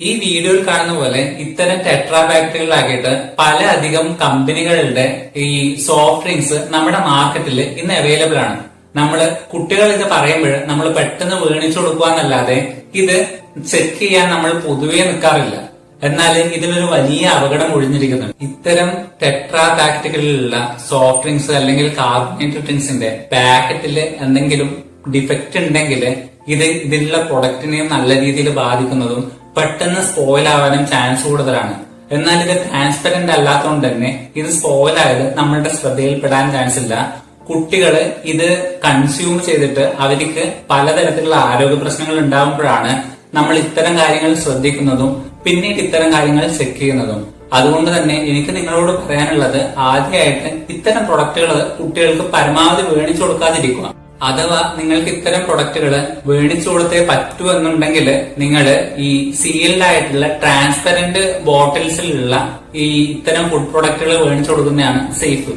ഈ വീഡിയോയിൽ കാണുന്ന പോലെ ഇത്തരം ടെട്രാ ബാക്ടറികളാക്കിയിട്ട് പല അധികം കമ്പനികളുടെ ഈ സോഫ്റ്റ് ഡ്രിങ്ക്സ് നമ്മുടെ മാർക്കറ്റിൽ ഇന്ന് അവൈലബിൾ ആണ്. നമ്മൾ കുട്ടികൾ ഇത് പറയുമ്പോൾ നമ്മൾ പെട്ടെന്ന് വീണിച്ചു കൊടുക്കുക എന്നല്ലാതെ ഇത് ചെക്ക് ചെയ്യാൻ നമ്മൾ പൊതുവേ നിൽക്കാറില്ല എന്നാൽ ഇതിലൊരു വലിയ അപകടം ഒഴിഞ്ഞിരിക്കുന്നുണ്ട്. ഇത്തരം ടെട്രാ സോഫ്റ്റ് ഡ്രിങ്ക്സ് അല്ലെങ്കിൽ കാർബണേറ്റഡ് ഡ്രിങ്ക്സിന്റെ പാക്കറ്റിൽ എന്തെങ്കിലും ഡിഫക്റ്റ് ഉണ്ടെങ്കിൽ ഇത് ഇതിലുള്ള പ്രൊഡക്റ്റിനെയും നല്ല രീതിയിൽ ബാധിക്കുന്നതും പെട്ടെന്ന് സ്പോയിൽ ആവാനും ചാൻസ് കൂടുതലാണ്. എന്നാൽ ഇത് ട്രാൻസ്പെറന്റ് അല്ലാത്തതുകൊണ്ട് തന്നെ ഇത് സ്പോയിൽ ആയത് നമ്മളുടെ ശ്രദ്ധയിൽപ്പെടാൻ ചാൻസ് ഇല്ല. കുട്ടികൾ ഇത് കൺസ്യൂം ചെയ്തിട്ട് അവർക്ക് പലതരത്തിലുള്ള ആരോഗ്യ പ്രശ്നങ്ങൾ ഉണ്ടാകുമ്പോഴാണ് നമ്മൾ ഇത്തരം കാര്യങ്ങൾ ശ്രദ്ധിക്കുന്നതും പിന്നീട് ഇത്തരം കാര്യങ്ങൾ ചെക്ക് ചെയ്യുന്നതും. അതുകൊണ്ട് തന്നെ എനിക്ക് നിങ്ങളോട് പറയാനുള്ളത് ആദ്യമായിട്ട് ഇത്തരം പ്രൊഡക്റ്റുകൾ കുട്ടികൾക്ക് പരമാവധി മേടിച്ചു കൊടുക്കാതിരിക്കുക. അഥവാ നിങ്ങൾക്ക് ഇത്തരം പ്രൊഡക്റ്റുകൾ മേടിച്ചു കൊടുത്തേ പറ്റൂ എന്നുണ്ടെങ്കിൽ നിങ്ങൾ ഈ സീൽഡ് ആയിട്ടുള്ള ട്രാൻസ്പെറന്റ് ബോട്ടിൽസിലുള്ള ഈ ഇത്തരം ഫുഡ് പ്രൊഡക്റ്റുകൾ മേടിച്ചു കൊടുക്കുന്നതാണ് സേഫ്